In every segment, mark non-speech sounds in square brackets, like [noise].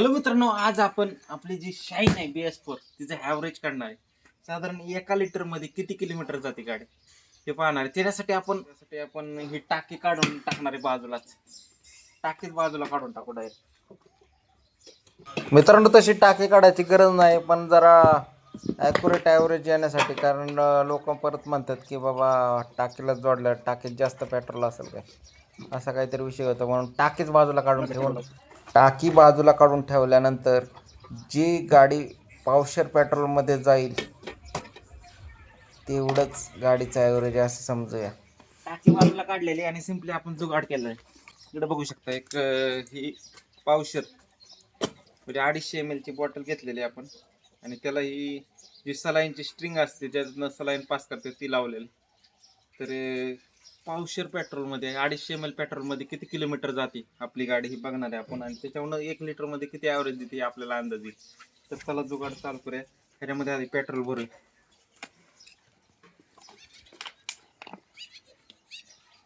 Hello मित्रांनो आज आपण आपली जी शाईन आहे बी एस फोर तिचं ॲव्हरेज काढणार आहे. साधारण एका लिटरमध्ये किती किलोमीटर जाते गाडी? ते पाहणार आहे. त्याच्यासाठी आपण त्यासाठी आपण ही टाकी काढून टाकणार आहे बाजूलाच. टाकीच बाजूला काढून टाकू डायरेक्ट मित्रांनो तशी टाकी काढायची गरज नाही पण जरा ॲक्युरेट ॲव्हरेज येण्यासाठी कारण लोक परत म्हणतात की बाबा टाकीला जोडलं टाकीत जास्त पेट्रोल असेल काय? असा काहीतरी विषय होतो म्हणून टाकीच बाजूला काढून ठेवून टाकी बाजूला काढून ठेवल्यानंतर जी गाडी पावशर पेट्रोलमध्ये जाईल तेवढंच गाडीचं ॲव्हरेज असं समजूया. टाकी बाजूला काढलेली आणि सिम्पली आपण जुगाड केलाय. इकडे बघू शकता एक अं, ही पावशर म्हणजे अडीचशे एम एलची बॉटल घेतलेली आपण. आणि त्याला ही जी सलाईनची स्ट्रिंग असते ज्यातनं सलाईन पास करते ती लावलेली. तर अं, पावशेर पेट्रोलमध्ये अडीचशे एम एल पेट्रोलमध्ये किती किलोमीटर जाते आपली गाडी ही बघणार आहे आपण. आणि त्याच्यावरून एक लिटरमध्ये किती ॲव्हरेज देते आपल्याला अंदाज. येईल तर चला जुगाड चालू करूया. ह्याच्यामध्ये आधी पेट्रोल भरू.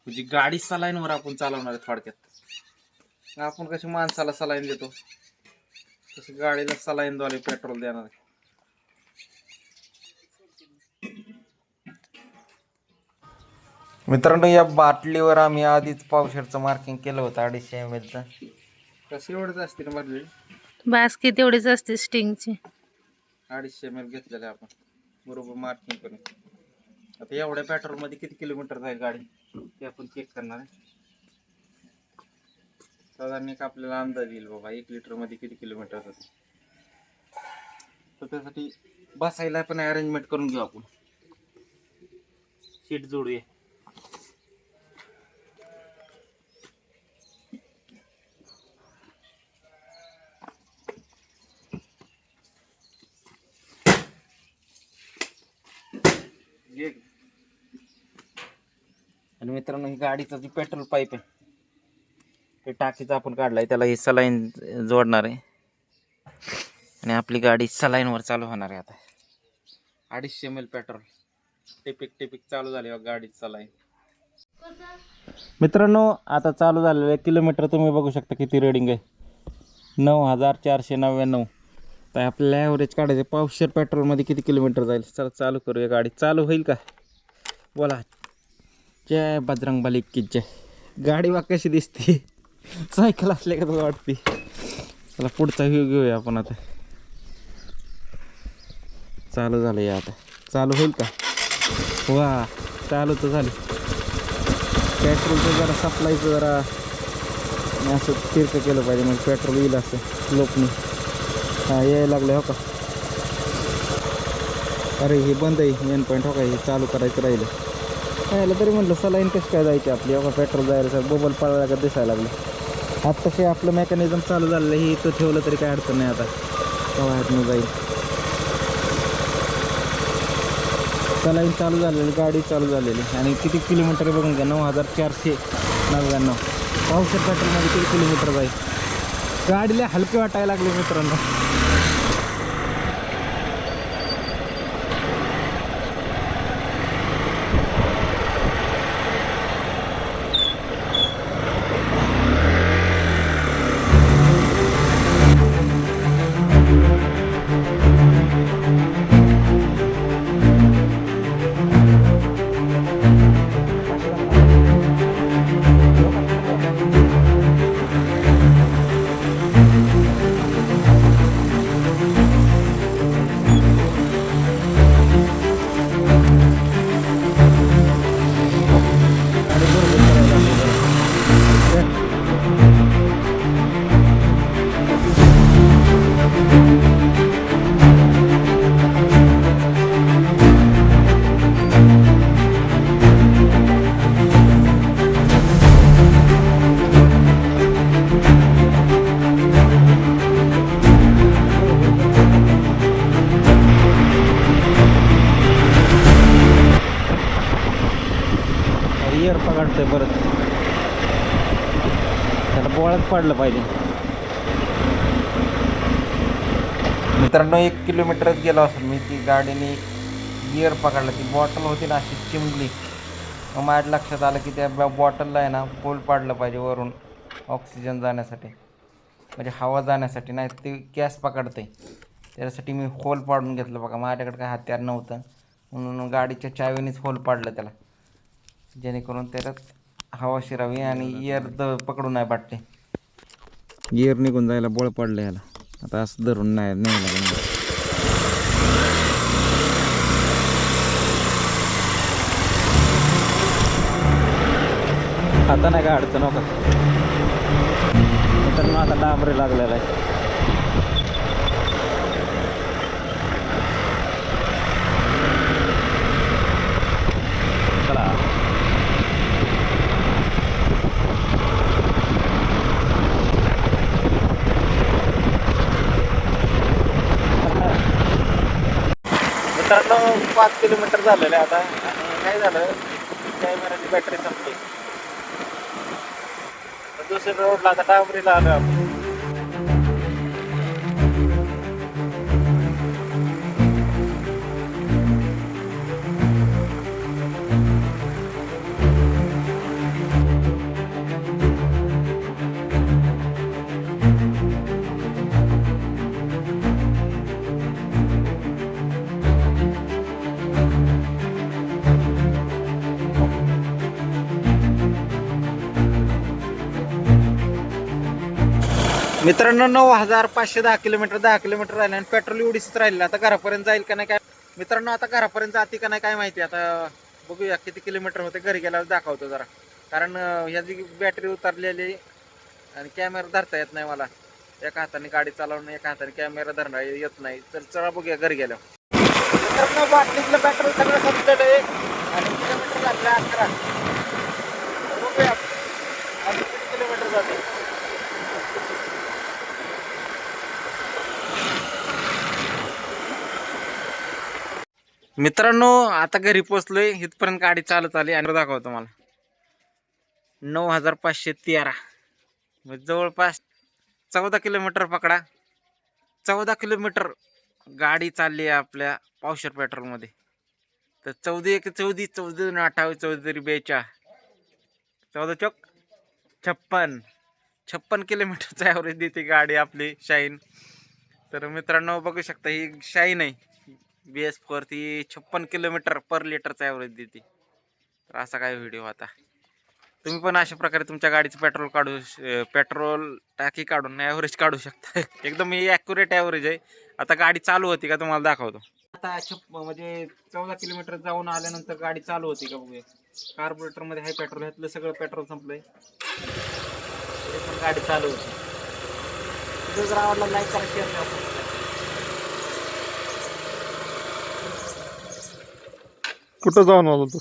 म्हणजे गाडी सलाईनवर आपण चालवणार आहे थोडक्यात. आपण कशी माणसाला सलाईन देतो? तशी गाडीला सलाईनद्वारे पेट्रोल देणार आहे. मित्रांनो या बाटलीवर आम्ही आधीच पावशरचं मार्किंग केलं होतं अडीचशे एम एलचं कशी एवढंच असते ना बाजू बास्की तेवढीच असते स्टिंगची. अडीचशे एम एल घेतलेले आपण. बरोबर मार्किंग करून. आता एवढ्या पेट्रोलमध्ये किती किलोमीटर जाईल गाडी? ते आपण चेक करणार आहे. साधारण एक आपल्याला अंदाज येईल बाबा एक लिटरमध्ये किती किलोमीटर जाते. तर त्यासाठी बसायला पण अरेंजमेंट करून घेऊ आपण. सीट जोडूया. घे. आणि मित्रांनो ही गाडीचं जी पेट्रोल पाईप आहे ते टाकीचं आपण काढलाय. त्याला ही सलाईन जोडणार आहे. आणि आपली गाडी सलाईनवर चालू होणार आहे आता. अडीचशे एम एल पेट्रोल. टिपिक टिपिक चालू झाली गाडी सलाईन. मित्रांनो आता चालू झालेलं आहे. किलोमीटर तुम्ही बघू शकता किती रेडिंग आहे. नऊ हजार चारशे नव्याण्णव. तर आपल्याला ॲव्हरेज काढायचं पावशेर पेट्रोलमध्ये किती किलोमीटर जाईल? चला चालू करूया गाडी. चालू होईल का? बोला. जय बजरंग बली की जय. गाडी बा कशी दिसते? सायकल असले का तुला वाटते? चला पुढचा व्ह्यू घेऊया आपण आता. चालू झालं या आता. चालू होईल का? वा चालू तर झालं. पेट्रोलचं जरा सप्लायचं जरा असं तीर्थ केलं पाहिजे. म्हणजे पेट्रोल येईल असं. लोकनी हा यायला लागलं हो का? अरे हे बंद आहे मेन पॉईंट हो का? हे चालू करायचं राहिलं खायला तरी म्हटलं सलाईन कशी काय जायची आपली? हो का पेट्रोल जायला बबल पळायला का दिसायला लागलं. आता तसे आपलं मेकॅनिझम चालू झालेलं आहे हे इथं ठेवलं तरी काय अडचण नाही आता. कवायतनं जाईल. सलाईन चालू झालेली गाडी चालू झालेली. आणि किती किलोमीटर बघून घ्या नऊ हजार चारशे नव्याण्णव. पावशे पेट्रोलमध्ये किती किलोमीटर जाईल? गाडीला हलके वाटायला लागले मित्रांनो. इयर पकडतंय परत. त्याला बोळात पडलं पाहिजे. मित्रांनो एक किलोमीटरच गेलो असेल मी ती गाडीने गिअर पकडला. ती बॉटल होती ना अशी चिमली. मग माझ्या लक्षात आलं की त्या बॉटलला आहे ना पोल पाडलं पाहिजे वरून ऑक्सिजन जाण्यासाठी. म्हणजे हवा जाण्यासाठी नाही ते गॅस पकडते त्याच्यासाठी मी होल पाडून घेतलं बघा. माझ्याकडे काय हत्यार नव्हतं. म्हणून गाडीच्या चावीनेच होल पाडलं त्याला. जेणेकरून त्याच्यात हवा शिरावी आणि इयर द पकडून नाही पाडते गिअर निघून जायला बळ पडलं याला. आता असं धरून नाही नाही आता नाही का अडचण नका तर मग आता डांबरे लागलेला आहे चला मित्रांनो पाच किलोमीटर झालेलं आहे आता. आणि काय झालं? कॅमेराची बॅटरी संपली. दुसरी दुसऱ्या रोडला आता डांबरीला आलो आपण. मित्रांनो नऊ हजार पाचशे दहा किलोमीटर दहा किलोमीटर राहिले आणि पेट्रोल एवढीच राहिलं आता घरापर्यंत जाईल का नाही काय? मित्रांनो आता घरापर्यंत जाते का नाही काय माहिती. आता बघूया किती किलोमीटर होते. घरी गेल्यावर दाखवतो जरा. कारण ह्याची बॅटरी उतरलेली आणि कॅमेरा धरता येत नाही मला. एका हाताने गाडी चालवणं एका हाताने कॅमेरा धरणं येत नाही. तर चला बघूया घरी गेल्यावर. मित्रांनो बाटलीतलं पेट्रोल सगळं संपलेलं आहे. आणि किलोमीटर झाले अकरा तर बघूया अजून किती किलोमीटर जाते मित्रांनो आता घरी पोचलोय इथपर्यंत गाडी चालत आली आणि दाखवतो मला नऊ हजार पाचशे तेरा. मग जवळपास चौदा किलोमीटर पकडा. चौदा किलोमीटर गाडी चालली आहे आपल्या पावशर पेट्रोलमध्ये. तर चौदा एक चौदी चौदा दोन अठ्ठावीस चौदा तरी बेचा. चौदा चौक छप्पन. छप्पन किलोमीटरचा ॲव्हरेज देते गाडी आपली शाईन तर मित्रांनो बघू शकता ही शाईन आहे. बी एस फोर ती छप्पन किलोमीटर पर लिटरचा ॲव्हरेज देते. तर असा काय व्हिडिओ आता. तुम्ही पण अशा प्रकारे तुमच्या गाडीचं पेट्रोल काढू श- पेट्रोल टाकी काढून ॲव्हरेज काढू शकता. [laughs] एकदम ही ॲक्युरेट ॲव्हरेज आहे. आता गाडी चालू होती का तुम्हाला दाखवतो. आता छप्प म्हणजे चौदा किलोमीटर जाऊन आल्यानंतर गाडी चालू होती का बघूया. कार्बोरेटरमध्ये हे पेट्रोल ह्यातलं सगळं पेट्रोल संपलंय. पण गाडी चालू होती. व्हिडिओ जर आवडला लाईक करा शेअर करा. कुठं जाऊन आलो तू